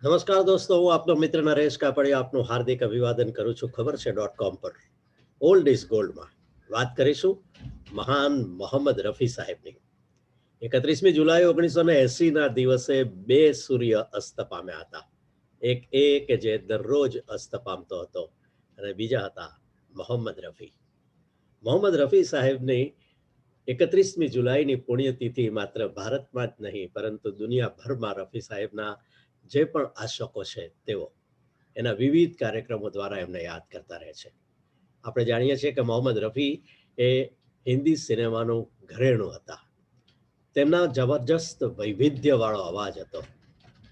નમસ્કાર દોસ્તો, હું આપનો મિત્ર નરેશ કાપડિયા આપનું હાર્દિક અભિવાદન કરું છું ખબર છે ડોટ કોમ પર. ઓલ્ડ ઇઝ ગોલ્ડમાં વાત કરીશું મહાન મોહમ્મદ રફી સાહેબની. એકત્રીસમી જુલાઈ ઓગણીસો ને એસીના દિવસે બે સૂર્ય અસ્ત પામ્યા હતા. એક એ કે જે દરરોજ અસ્ત પામતો હતો અને બીજા હતા મોહમ્મદ રફી. મોહમ્મદ રફી સાહેબની એકત્રીસમી જુલાઈની પુણ્યતિથિ માત્ર ભારતમાં જ નહીં, પરંતુ દુનિયાભરમાં રફી સાહેબના જે પણ આશકો છે તેઓ એના વિવિધ કાર્યક્રમો દ્વારા એમને યાદ કરતા રહે છે. આપણે જાણીએ છીએ કે મોહમ્મદ રફી એ હિન્દી સિનેમાનું ઘરેણું હતા. તેમના જબરજસ્ત વૈવિધ્યવાળો અવાજ હતો.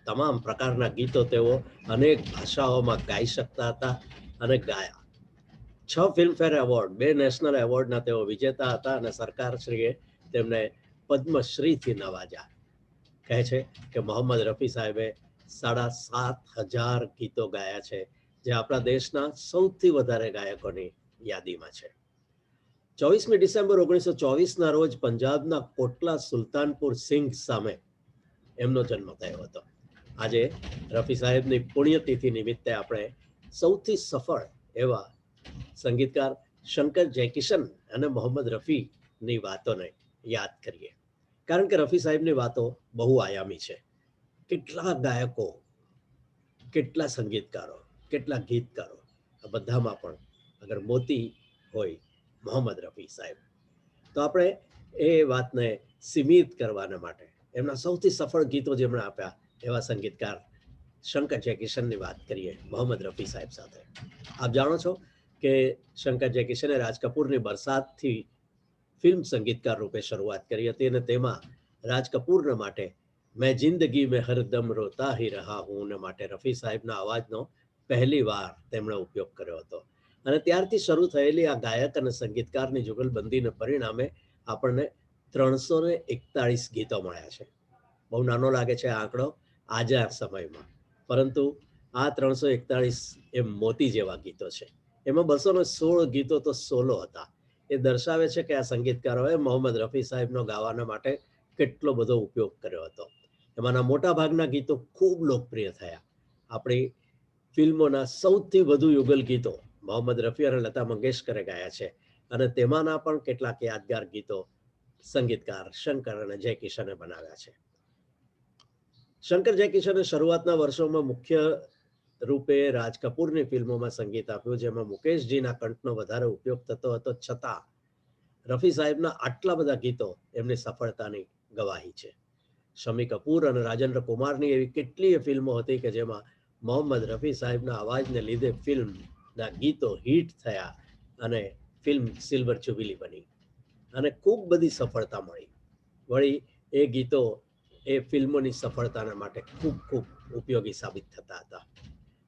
તમામ પ્રકારના ગીતો તેઓ અનેક ભાષાઓમાં ગાઈ શકતા હતા અને ગાયા. છ ફિલ્મફેર એવોર્ડ, બે નેશનલ એવોર્ડના તેઓ વિજેતા હતા અને સરકારશ્રીએ તેમને પદ્મશ્રીથી નવાજા કહે છે કે મોહમ્મદ રફી સાહેબે સાડા સાત હજાર ગીતો ગાયા છે, જે આપણા દેશના સૌથી વધારે ગાયકોની યાદીમાં છે. ચોવીસમી ડિસેમ્બર ઓગણીસો ચોવીસના રોજ પંજાબના કોટલા સુલતાનપુર સિંઘ સામે એમનો જન્મ થયો હતો. આજે રફી સાહેબની પુણ્યતિથિ નિમિત્તે આપણે સૌથી સફળ એવા સંગીતકાર શંકર જયકિશન અને મોહમ્મદ રફીની વાતોને યાદ કરીએ. કારણ કે રફી સાહેબની વાતો બહુ આયામી છે. કેટલા ગાયકો, કેટલા સંગીતકારો, કેટલા ગીતકારો, આ બધામાં પણ અગર મોતી હોય મોહમ્મદ રફી સાહેબ. તો આપણે એ વાતને સીમિત કરવાના માટે એમના સૌથી સફળ ગીતો જેમણે આપ્યા એવા સંગીતકાર શંકર જયકિશનની વાત કરીએ મોહમ્મદ રફી સાહેબ સાથે. આપ જાણો છો કે શંકર જયકિશને રાજ કપૂરની બરસાતથી ફિલ્મ સંગીતકાર રૂપે શરૂઆત કરી હતી અને તેમાં રાજ કપૂરના માટે મેં જિંદગી મેં હરદમ રોતા હી રહા હું ને માટે રફી સાહેબના અવાજનો પહેલી વાર તેમણે ઉપયોગ કર્યો હતો. અને ત્યારથી શરૂ થયેલી આ ગાયક અને સંગીતકારની જુગલબંધીને પરિણામે આપણને ત્રણસો ને એકતાળીસ ગીતો મળ્યા છે. બહુ નાનો લાગે છે આંકડો આજે આ સમયમાં. પરંતુ આ ત્રણસો એકતાળીસ એ મોતી જેવા ગીતો છે. એમાં બસો ને સોળ ગીતો તો સોલો હતા. એ દર્શાવે છે કે આ સંગીતકારોએ મોહમ્મદ રફી સાહેબનો ગાવાના માટે કેટલો બધો ઉપયોગ કર્યો હતો. એમાંના મોટાભાગના ગીતો ખૂબ લોકપ્રિય થયા. આપણી ફિલ્મોના સૌથી વધુ યુગલ ગીતો મોહમ્મદ રફી અને લતા મંગેશકરે ગાયા છે. અને તેમાંના પણ કેટલાક યાદગાર ગીતો સંગીતકાર શંકર અને જયકિશને બનાવ્યા છે. શંકર જયકિશને શરૂઆતના વર્ષોમાં મુખ્ય રૂપે રાજ કપૂરની ફિલ્મોમાં સંગીત આપ્યું, જેમાં મુકેશજીના કંઠનો વધારે ઉપયોગ થતો હતો, છતાં રફી સાહેબના આટલા બધા ગીતો એમની સફળતાની ગવાહી છે. શમી કપૂર અને રાજેન્દ્ર કુમારની એવી કેટલીય ફિલ્મો હતી કે જેમાં મોહમ્મદ રફી સાહેબના અવાજને લીધે ફિલ્મના ગીતો હિટ થયા અને ફિલ્મ સિલ્વર ચુબીલી બની. અને ખૂબ બધી સફળતા મળી. વળી એ ગીતો એ ફિલ્મોની સફળતાના માટે ખૂબ ખૂબ ઉપયોગી સાબિત થતા હતા.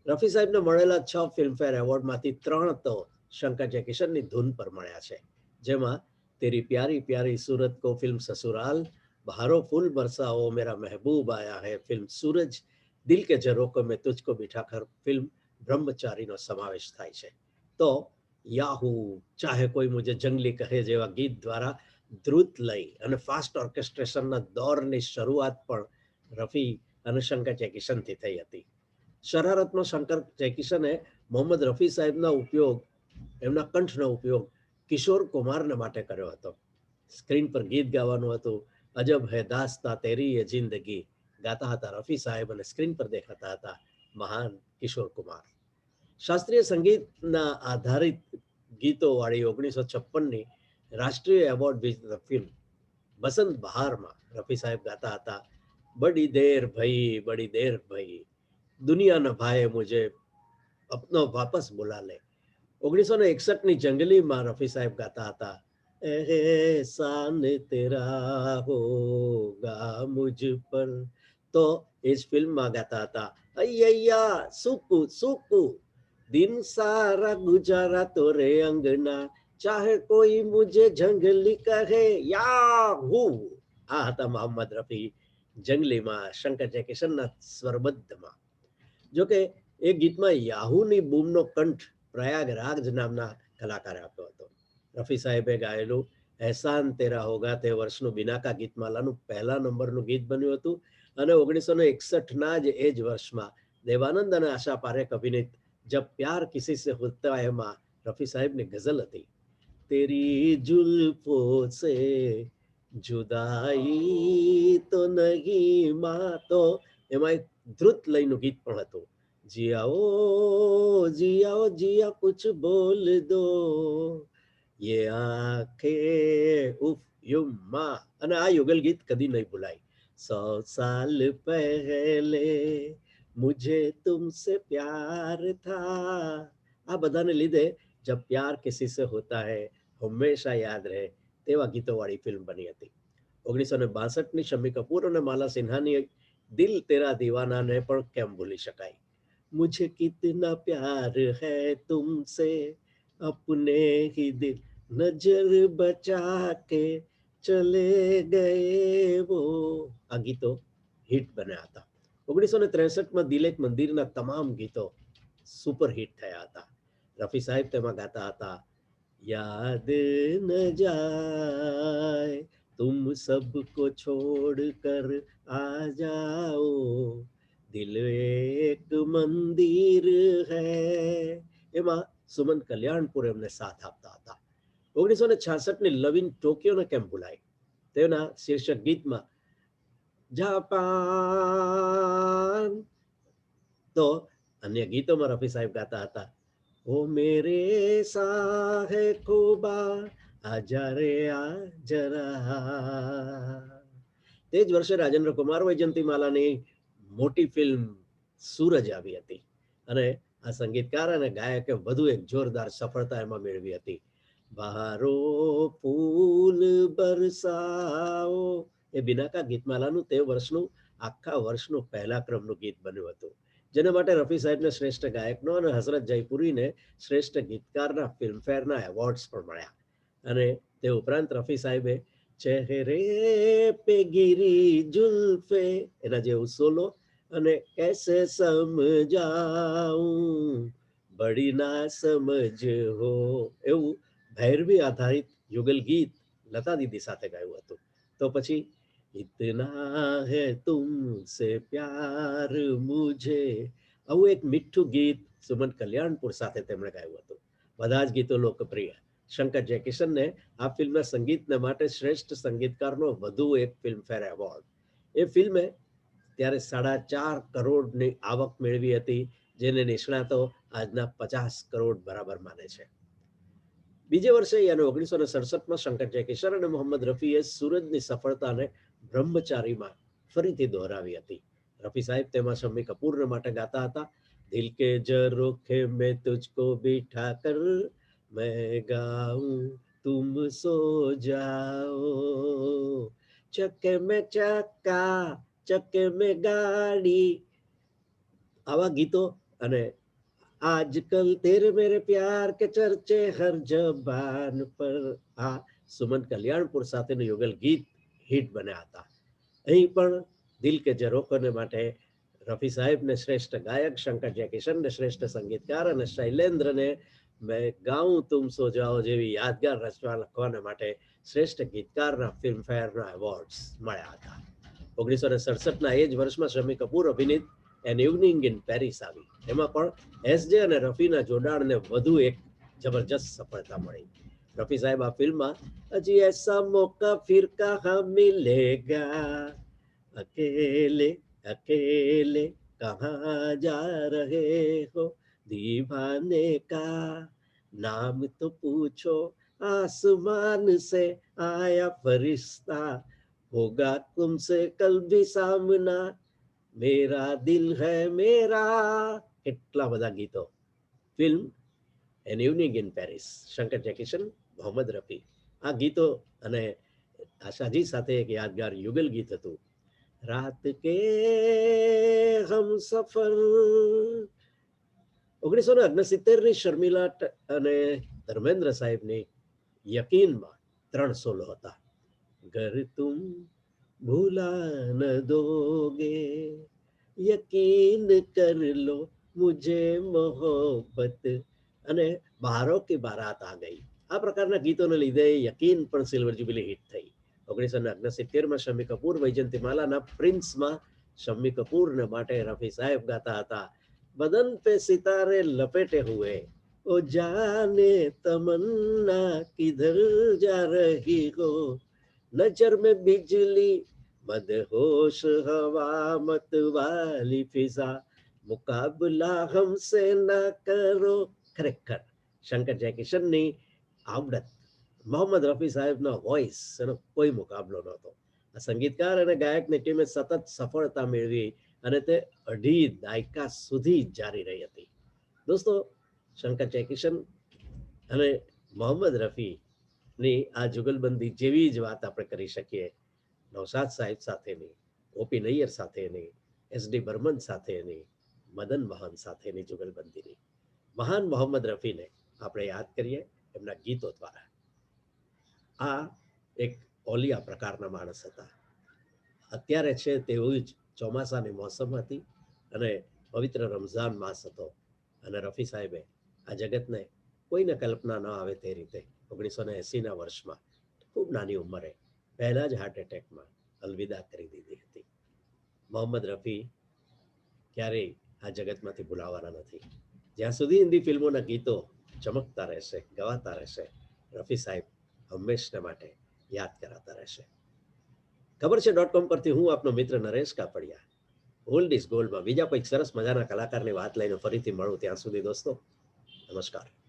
રફી સાહેબને મળેલા છ ફિલ્મફેર એવોર્ડમાંથી ત્રણ તો શંકર જયકિશનની ધૂન પર મળ્યા છે. જેમાં તેરી પ્યારી પ્યારી સુરત કો ફિલ્મ સસુરાલ बहारो फूल बरसा ओ मेरा महबूब आया है फिल्म सूरज દિલ કે ઝરોકો મેં તુજકો બિઠાકર ફિલ્મ બ્રહ્મચારીનો સમાવેશ થાય છે તો યાહુ ચાહે કોઈ મુજે જંગલી કહે જેવા ગીત દ્વારા દ્રુત લઈ અને ફાસ્ટ ઓર્કેસ્ટ્રેશનના દોરની શરૂઆત પણ રફી અને શંકર જયકિશનથી થઈ હતી શરારતમાં શંકર જયકિશને મોહમ્મદ રફી સાહેબના ઉપયોગ એમના કંઠનો ઉપયોગ કિશોર કુમારને માટે કર્યો હતો સ્ક્રીન પર ગીત ગાવાનું હતું અજબ હૈ દાસ્તા તેરી એ જિંદગી. ગાતા હતા રફી સાહેબ અને સ્ક્રીન પર દેખાતા હતા મહાન કિશોર કુમાર. શાસ્ત્રીય સંગીતના આધારિત ગીતો વાળી ઓગણીસો છપ્પનની રાષ્ટ્રીય એવોર્ડ વિજેતા ફિલ્મ બસંત બહારમાં રફી સાહેબ ગાતા હતા, બડી દેર ભઈ, બડી દેર ભઈ, દુનિયાના ભાઈએ ભાઈ મુજે અપનો વાપસ બોલા લે ઓગણીસો ને એકસઠની જંગલીમાં રફી સાહેબ ગાતા હતા एहसान तेरा होगा मुझ पर તો એ જ ફિલ્મમાં ગાતા હતા અય્યા સુકુ સુકુ દિન સારા ગુજારા તો રે અંગના ચાહે કોઈ મુજે જંગલી કહે યા હું આ હતા મોહમ્મદ રફી જંગલીમાં શંકર જયકિશનના સ્વરબદ્ધમાં જોકે એ ગીતમાં યાહુની બૂમનો કંઠ પ્રયાગરાજ નામના કલાકારે આપ્યો હતો રફી સાહેબે ગાયેલું એહસાન તેરા હોગા તે વર્ષનું બિનાકા ગીતમાલાનું પહેલા નંબરનું ગીત બન્યું હતું અને ઓગણીસો ને એકસઠના જ એ જ વર્ષમાં દેવાનંદ અને આશા પારેખ અભિનીત જબ પ્યાર કિસી સે હોતા હૈ માં રફી સાહેબની ગઝલ હતી તેરી જુલ્ફો સે જુદાઈ તો નહીં માં તો એમાં એક ધ્રુત લયનું ગીત પણ હતું जियाओ जियाओ जिया कुछ बोल दो યે આંખે ઉફ યુમ્મા અને આ યુગલ ગીત કદી નહીં ભૂલાય સો સાલ પહેલે મુજે તુમસે પ્યાર થા આ બધાને લીધે જબ પ્યાર કિસી સે હોતા હૈ હંમેશા યાદ રહે તેવા ગીતો વાળી ફિલ્મ બની હતી ઓગણીસો ને બાસઠની શમી કપૂર અને માલા સિન્હાની દિલ તેરા દીવાનાને પણ કેમ ભૂલી શકાય મુજે કિતના પ્યાર હૈ તુમસે અપને હી દિલ નજર બચા કે ચલે ગયે વો આ ગીતો હિટ બન્યા હતા ઓગણીસો ને ત્રેસઠમાં દિલેક મંદિરના તમામ ગીતો સુપર હિટ થયા હતા રફી સાહેબ તેમાં ગાતા હતા યાદ ન જાય તુમ સબકો છોડ કર આ જાઓ દિલ એક મંદિર હૈ એમાં સુમન કલ્યાણપુર એમને સાથ આપતા હતા ઓગણીસો ને છાસઠની લવિન ટોક્યોને કેમ ભૂલાય? તેના શીર્ષક ગીતમાં, જાપાન. તો અન્ય ગીતોમાં રફી સાહેબ ગાતા હતા, ઓ મેરે સાહે ખુબા આજા આજરા આ જરા તે જ વર્ષે રાજેન્દ્ર કુમાર વૈજંતીમાલાની મોટી ફિલ્મ સૂરજ આવી હતી અને આ સંગીતકાર અને ગાયકે વધુ એક જોરદાર સફળતા એમાં મેળવી હતી. બહારો ફૂલ બરસાઓ. એ બિનાકા ગીતમાલાનું તે વર્ષનું, આખા વર્ષનું પહેલા ક્રમનું ગીત બન્યું હતું. જેના માટે રફી સાહેબને શ્રેષ્ઠ ગાયકનો અને હસરત જયપુરીને શ્રેષ્ઠ ગીતકારના ફિલ્મફેરના એવોર્ડ્સ પણ મળ્યા. અને તે ઉપરાંત રફી સાહેબે ચહેરે પે ગીરી જુલ્ફે, એના જેવું સોલો અને કેસે સમજાઉં, બડી ના સમજ હો એવું ભૈરવી આધારિત યુગલ ગીત લતા દીદી સાથે ગાયું હતું. તો પછી, ઇતના હે તુમસે પ્યાર મુજે આવું એક મીઠું ગીત સુમન કલ્યાણપુર સાથે તેમણે ગાયું હતું. બધા જ ગીતો લોકપ્રિય. શંકર જયકિશનને આ ફિલ્મના સંગીતને માટે શ્રેષ્ઠ સંગીતકારનો વધુ એક ફિલ્મફેર એવોર્ડ. એ ફિલ્મે ત્યારે સાડા ચાર કરોડની આવક મેળવી હતી, જેને નિષ્ણાતો આજના પચાસ કરોડ બરાબર માને છે. બીજે વર્ષે યાને ઓગણીસો ને સડસઠમાં શંકર જયકિશન અને મોહમ્મદ રફીએ સુરજની સફળતાને બ્રહ્મચારીમાં ફરીથી દોહરાવી હતી. રફી સાહેબ તેમાં શમ્મી કપૂરને માટે ગાતા હતા. દિલ કે જરોખે મેં તુજકો બીઠા કર, મેં ગાઉં तुम सो जाओ चक्के में ચક્કા, ચક્કે में ગાડી. આવા ગીતો અને આજકલ तेरे मेरे प्यार के ચર્ચે હર જબાન પર આ સુમન કલ્યાણપુર સાથેનું યુગલ ગીત હિટ બન્યા હતા. અહીં પણ દિલ કે જરોકોને માટે રફી સાહેબને શ્રેષ્ઠ ગાયક, શંકર જયકિશનને શ્રેષ્ઠ સંગીતકાર અને શૈલેન્દ્રને મેં ગાઉં તુમ સો જાઓ જેવી યાદગાર રચના લખવાના માટે શ્રેષ્ઠ ગીતકારના ફિલ્મફેરના એવોર્ડ્સ મળ્યા હતા. ઓગણીસો ને સડસઠના એ જ વર્ષમાં શમી કપૂર અભિનીત એન ઇવનિંગ ઇન પેરિસ આવી એમાં પણ એસજે અને રફીના જોડાણને વધુ એક જબરજસ્ત સફળતા મળી રફી સાહેબ આ ફિલ્મમાં હજી એસા મોકા ફિર કહા મિલેગા અકેલે અકેલે કહા જા રહે હો दीवाने का नाम तो पूछो आसमान से आया फरिश्ता होगा तुमसे कल भी सामना મેરા દિલ હે મેરા કેટલા બધા ગીતો. Film an evening in Paris Shankar Jaikishan, Mohammed Rafi. આ ગીતો અને આશાજી સાથે એક યાદગાર યુગલ ગીત હતું. રાત કે હમ સફર. ઓગણીસો ને અગ્નસિત્તેરની શર્મિલા અને ધર્મેન્દ્ર સાહેબની યકીનમાં ત્રણ સોલો હતા. ઘર તું ભૂલા न દોગે, યકીન कर लो मुझे મોહબ્બત. અને બારો કે બારાત આ ગઈ. આ પ્રકારના ગીતોને લીધે યકીન પણ સિલ્વર જ્યુબિલી હિટ થઈ. ઓગણીસો ને ઓગણસિત્તેરમાં શમી કપૂર વૈજંતીમાલાના પ્રિન્સમાં શમ્મી કપૂરને માટે રફી સાહેબ ગાતા હતા. બદન પે સિતારે લપેટે હુએ, ઓ જાને તમન્ના કિધર જા રહી હો નજર में बिजली मदहोश हवा मत वाली फिजा મુકાબલા હમસે ના કરો ખરેખર શંકર જયકિશનની આવડત મોહમ્મદ રફી સાહેબનો વોઇસ એનો કોઈ મુકાબલો નહોતો આ સંગીતકાર અને ગાયકની ટીમે સતત સફળતા મેળવી અને તે અઢી દાયકા સુધી જારી રહી હતી દોસ્તો શંકર જયકિશન અને મોહમ્મદ રફીની આ જુગલબંધી જેવી જ વાત આપણે કરી શકીએ. નવસાદ સાહેબ સાથેની ઓપી નૈયર સાથેની, એસ ડી બર્મન સાથેની, મદન મહાન સાથેની જુગલબંધીની. મહાન મોહમ્મદ રફીને આપણે યાદ કરીએ એમના ગીતો દ્વારા. આ એક ઓલિયા પ્રકારના માણસ હતા. અત્યારે છે તેવું જ ચોમાસાની મોસમ હતી અને પવિત્ર રમઝાન માસ હતો અને રફી સાહેબે આ જગતને કોઈને કલ્પના ન આવે તે રીતે ઓગણીસો ને એસીના વર્ષમાં ખૂબ નાની ઉંમરે પહેલા જ હાર્ટ એટેકમાં અલવિદા કરી દીધી હતી. મોહમ્મદ રફી ક્યારેય આ જગતમાંથી ભૂલાવાના નથી. જ્યાં સુધી હિન્દી ફિલ્મોના ગીતો ચમકતા રહેશે, ગવાતા રહેશે, રફી સાહેબ હંમેશના માટે યાદ કરાતા રહેશે. ખબર છે ડોટ કોમ પરથી હું આપનો મિત્ર નરેશ કાપડિયા. ઓલ્ડ ઇઝ ગોલ્ડમાં બીજા કોઈક સરસ મજાના કલાકારની વાત લઈને ફરીથી મળું ત્યાં સુધી દોસ્તો, નમસ્કાર.